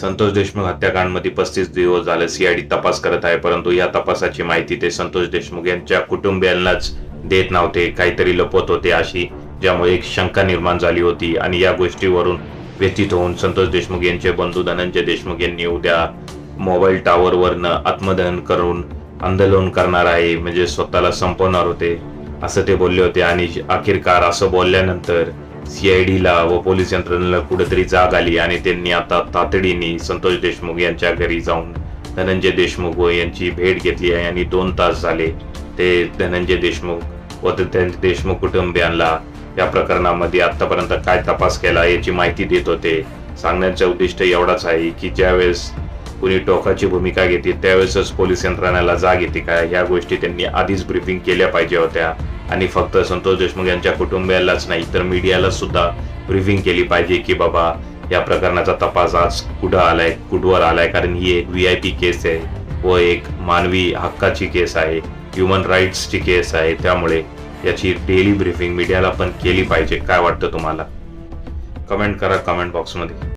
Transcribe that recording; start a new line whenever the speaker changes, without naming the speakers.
संतोष देशमुख हत्याकांडमध्ये पस्तीस दिवस झाले सीआयडी तपास करत आहे परंतु या तपासाची माहिती ते संतोष देशमुख यांच्या कुटुंबियांनाच देत नव्हते. काहीतरी लपवत होते अशी ज्यामुळे एक शंका निर्माण झाली होती आणि या गोष्टीवरून व्यतीत होऊन संतोष देशमुख यांचे बंधू धनंजय देशमुख यांनी उद्या मोबाईल टॉवरवरनं आत्मदहन करून आंदोलन करणार आहे म्हणजे स्वतःला संपवणार होते असं ते बोलले होते. आणि अखेरकार असं बोलल्यानंतर सीआयडीला व पोलीस यंत्रणेला कुठेतरी जाग आली आणि त्यांनी आता तातडीने संतोष देशमुख यांच्या घरी जाऊन धनंजय देशमुख व यांची भेट घेतली आहे आणि दोन तास झाले ते धनंजय देशमुख व त्यांच्या देशमुख कुटुंबियांना या प्रकरणामध्ये आत्तापर्यंत काय तपास केला याची माहिती देत होते. सांगण्याचं उद्दिष्ट एवढाच आहे की ज्यावेळेस कुणी टोकाची भूमिका घेते त्यावेळेसच पोलीस यंत्रणाला जाग येते का? या गोष्टी त्यांनी आधीच ब्रीफिंग केल्या पाहिजे होत्या. आणि फक्त संतोष देशमुख यांच्या कुटुंबियालाच नाही तर मीडियाला सुद्धा ब्रिफिंग केली पाहिजे की बाबा या प्रकरणाचा तपास आज कुठं आलाय कुठवर आलाय? कारण ही एक व्ही आय पी केस आहे व एक मानवी हक्काची केस आहे ह्युमन राईट्सची केस आहे. त्यामुळे याची डेली ब्रीफिंग मीडियाला पण केली पाहिजे. काय वाटतं तुम्हाला? कमेंट करा कमेंट बॉक्समध्ये